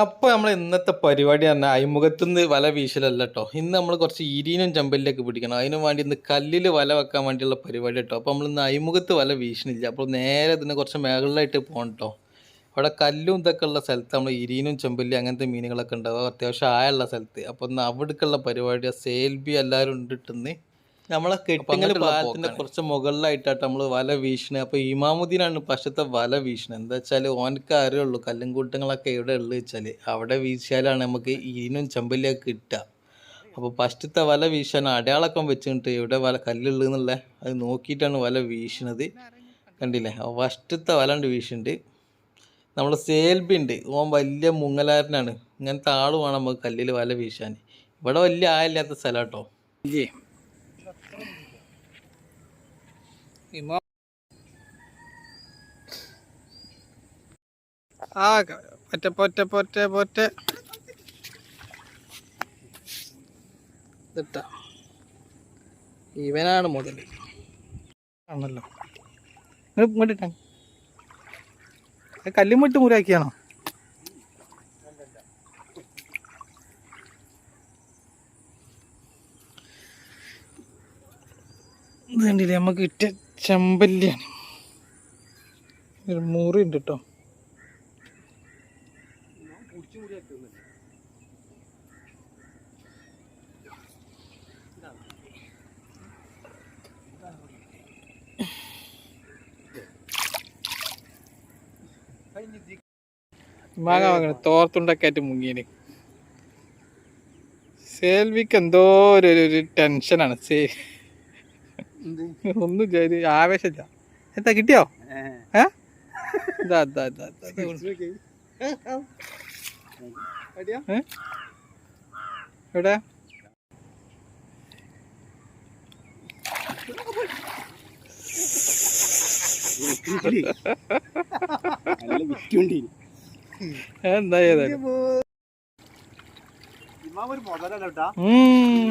അപ്പോൾ നമ്മൾ ഇന്നത്തെ പരിപാടി പറഞ്ഞാൽ അഴിമുഖത്തുനിന്ന് വല വീശലല്ല കേട്ടോ ഇന്ന് നമ്മൾ കുറച്ച് ഇരീനും ചമ്പലിലേക്ക് പിടിക്കണം. അതിനു വേണ്ടി ഇന്ന് കല്ലിൽ വല വെക്കാൻ വേണ്ടിയുള്ള പരിപാടി കേട്ടോ അപ്പോൾ നമ്മൾ ഇന്ന് അഴിമുഖത്ത് വല വീശണില്ല. അപ്പോൾ നേരെ ഇതിന് കുറച്ച് മേഖലയിലായിട്ട് പോകണം കേട്ടോ അവിടെ കല്ലും ഇതൊക്കെ ഉള്ള സ്ഥലത്ത് നമ്മൾ ഇരീനും ചെമ്പല്ലി അങ്ങനത്തെ മീനുകളൊക്കെ ഉണ്ടാവും. അത്യാവശ്യം ആയുള്ള സ്ഥലത്ത്. അപ്പോൾ ഇന്ന് അവിടേക്കുള്ള പരിപാടി സേൽബി എല്ലാവരും ഉണ്ടിട്ടെന്ന് നമ്മളെ കെട്ടിങ്ങൽ പാലത്തിന്റെ കുറച്ച് മുകളിലായിട്ടാണ് നമ്മൾ വല വീശണ. അപ്പൊ ഇമാമുദ്ദീനാണ് പക്ഷത്തെ വല വീശണത് എന്താ വെച്ചാൽ ഓനക്ക് അറിയുള്ളൂ കല്ലും കൂട്ടങ്ങളൊക്കെ എവിടെ ഉള്ളു വെച്ചാൽ അവിടെ വീശിയാലാണ് നമുക്ക് ഈനും ചെമ്പല്ലിയൊക്കെ കിട്ടുക. അപ്പോൾ ഫസ്റ്റത്തെ വല വീശാൻ അടയാളക്കം വെച്ചിട്ട് എവിടെ വല കല്ലുള്ളു എന്നുള്ള അത് നോക്കിയിട്ടാണ് വല വീശണത്. കണ്ടില്ലേ? ഫസ്റ്റത്തെ വല ഉണ്ട് വീശുന്നുണ്ട് നമ്മൾ സേൽബി ഉണ്ട്. ഓൻ വലിയ മുങ്ങലാരനാണ്. ഇങ്ങനത്തെ ആൾ വേണം നമുക്ക് കല്ലിൽ വല വീശാൻ ഇവിടെ വലിയ ആയില്ലാത്ത സ്ഥലം കേട്ടോ ആ പൊറ്റ പൊറ്റ പൊറ്റ പൊറ്റ ഇതിട്ട. ഇവനാണ് മുതൽ. ആണല്ലോ. ഇങ്ങോട്ട് ഇട്ടാ. കല്ലും കല്ലുമിട്ട് മുരാക്കിയാണോ? ഇത് കണ്ടില്ലേ നമുക്ക് കിട്ടിയ ചെമ്പല്ലിയാണ്. ഒരു ഉണ്ട് കേട്ടോ മാങ്ങ വാങ്ങണം തോർത്തുണ്ടൊക്കെ ആയിട്ട് മുങ്ങിയന്. സേൽവിക്ക് എന്തോ ഒരു ടെൻഷനാണ്. സേ ഒന്നും ഇല്ല, ആവേശില്ല എന്താ കിട്ടിയോ? ഏ? എവിടെ? എന്തായാലും എന്താ ഒരു ഉം.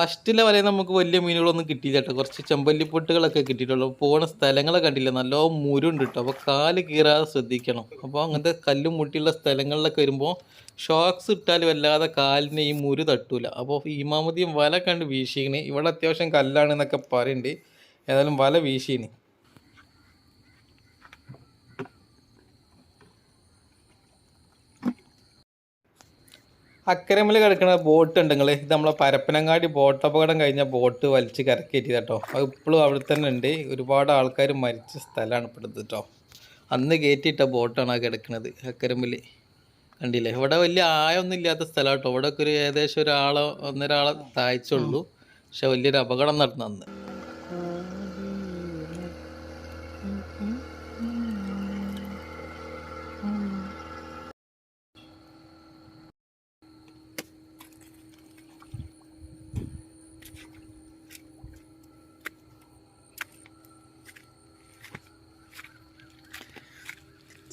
ഫസ്റ്റിലെ വലയിൽ നമുക്ക് വലിയ മീനുകളൊന്നും കിട്ടിയില്ല കേട്ടോ. കുറച്ച് ചെമ്പല്ലിപ്പൊട്ടുകളൊക്കെ കിട്ടിയിട്ടുള്ളൂ. പോണ സ്ഥലങ്ങളെ കണ്ടില്ല? നല്ല മുരുണ്ട് കേട്ടോ. അപ്പോൾ കാൽ കീറാതെ ശ്രദ്ധിക്കണം. അപ്പോൾ അങ്ങനത്തെ കല്ലും മുട്ടിയുള്ള സ്ഥലങ്ങളിലൊക്കെ വരുമ്പോൾ ഷോക്സ് ഇട്ടാൽ വല്ലാതെ കാലിന് ഈ മുരു തട്ടൂല. അപ്പോൾ ഇമാമുദ്ദീൻ വല കണ്ട് വീശീന് ഇവിടെ അത്യാവശ്യം കല്ലാണ് എന്നൊക്കെ പറയുന്നുണ്ട് ഏതായാലും വല വീശീന് അക്കരമിൽ കിടക്കുന്ന ബോട്ട് ഉണ്ട് നിങ്ങൾ ഇത് നമ്മളെ പരപ്പനങ്ങാടി ബോട്ട് അപകടം കഴിഞ്ഞ ബോട്ട് വലിച്ച് കരക്കയറ്റി കേട്ടോ. അത് ഇപ്പോഴും അവിടെ തന്നെ ഉണ്ട്. ഒരുപാട് ആൾക്കാർ മരിച്ച സ്ഥലമാണ് ഇപ്പോഴത്തെ കേട്ടോ. അന്ന് കയറ്റിയിട്ട ബോട്ടാണ് ആ കിടക്കുന്നത് അക്കരമിൽ കണ്ടില്ലേ? ഇവിടെ വലിയ ആയൊന്നും ഇല്ലാത്ത സ്ഥലം കേട്ടോ. ഇവിടെ ഒക്കെ ഒരു ഏകദേശം ഒരാളോ ഒന്നൊരാളെ താഴ്ചയുള്ളൂ. പക്ഷെ വലിയൊരു അപകടം നടന്നു അന്ന്.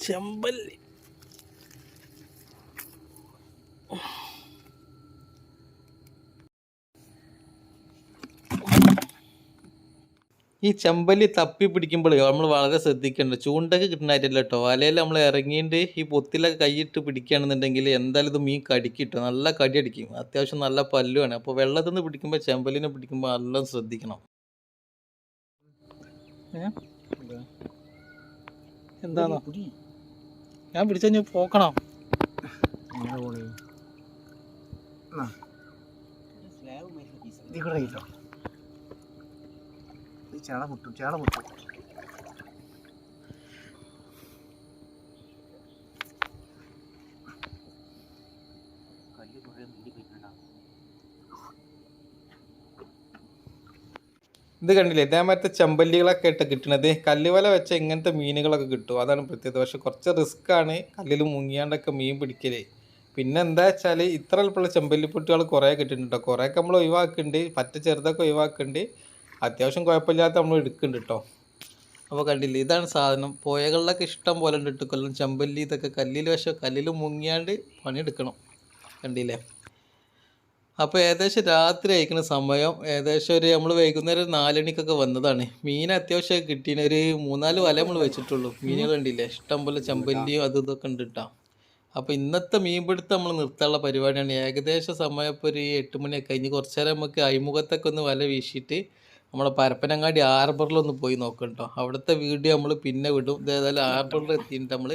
ചെമ്പല്ലി. ഈ ചെമ്പല്ലി തപ്പി പിടിക്കുമ്പോൾ നമ്മൾ വളരെ ശ്രദ്ധിക്കേണ്ടത് ചൂണ്ടൊക്കെ കിട്ടുന്നതായിട്ടല്ല കേട്ടോ. വലയിൽ നമ്മൾ ഇറങ്ങിയിട്ട് ഈ പൊത്തിലൊക്കെ കൈയിട്ട് പിടിക്കുകയാണെന്നുണ്ടെങ്കിൽ എന്തായാലും ഇത് മീൻ കടിക്കിട്ടോ കേട്ടോ. നല്ല കടി അടിക്കും. അത്യാവശ്യം നല്ല പല്ലുമാണ് അപ്പോൾ വെള്ളത്തിൽ നിന്ന് പിടിക്കുമ്പോൾ ചെമ്പല്ലിനെ പിടിക്കുമ്പോൾ നല്ല ശ്രദ്ധിക്കണം. എന്താണോ ഞാൻ പിടിച്ചു പോക്കണോ. ചേള പൊട്ടു ചേള മുട്ടും ഇത് കണ്ടില്ലേ? ഇതേമാരത്തെ ചെമ്പല്ലികളൊക്കെ ആയിട്ട് കിട്ടണത്. കല്ലുവല വെച്ച ഇങ്ങനത്തെ മീനുകളൊക്കെ കിട്ടും. അതാണ് പ്രത്യേകത. പക്ഷെ കുറച്ച് ആണ് കല്ലിൽ മുങ്ങിയാണ്ടൊക്കെ മീൻ പിടിക്കലേ. പിന്നെ എന്താ വെച്ചാൽ ഇത്ര എളുപ്പമുള്ള ചെമ്പല്ലിപ്പൊട്ടികൾ കുറേ കിട്ടുന്നുണ്ട് കേട്ടോ കുറേയൊക്കെ നമ്മൾ ഒഴിവാക്കുന്നുണ്ട് പറ്റ ചെറുതൊക്കെ ഒഴിവാക്കുന്നുണ്ട് അത്യാവശ്യം കുഴപ്പമില്ലാത്ത നമ്മൾ എടുക്കുന്നുണ്ട് കേട്ടോ അപ്പോൾ കണ്ടില്ലേ? ഇതാണ് സാധനം. പുഴകളിലൊക്കെ ഇഷ്ടം പോലെ ഉണ്ട് ഇട്ടുക്കൊല്ലം ചെമ്പല്ലി ഇതൊക്കെ കല്ലിൽ വശം കല്ലിൽ മുങ്ങിയാണ്ട് പണിയെടുക്കണം. കണ്ടില്ലേ? അപ്പോൾ ഏകദേശം രാത്രി അയക്കുന്ന സമയം. ഏകദേശം ഒരു നമ്മൾ വൈകുന്നേരം ഒരു നാലണിക്കൊക്കെ വന്നതാണ്. മീൻ അത്യാവശ്യം കിട്ടീന്. ഒരു മൂന്നാൽ വല നമ്മൾ വെച്ചിട്ടുള്ളൂ. മീനുകൾ കണ്ടില്ലേ? ഇഷ്ടം പോലെ ചെമ്പല്ലിയും അതും ഇതൊക്കെ ഉണ്ട് കേട്ടോ അപ്പോൾ ഇന്നത്തെ മീൻപിടുത്തം നമ്മൾ നിർത്താനുള്ള പരിപാടിയാണ്. ഏകദേശം സമയം ഇപ്പോൾ ഒരു എട്ട് മണിയൊക്കെ കഴിഞ്ഞ് കുറച്ച് നേരം നമുക്ക് അഴിമുഖത്തൊക്കെ ഒന്ന് വല വീശിയിട്ട് നമ്മളെ പരപ്പനങ്ങാടി ഹാർബറിലൊന്ന് പോയി നോക്കാം കേട്ടോ അവിടുത്തെ വീഡിയോ നമ്മൾ പിന്നെ വിടും. ഇതേതായാലും ആർബറിൽ എത്തിയിട്ട് നമ്മൾ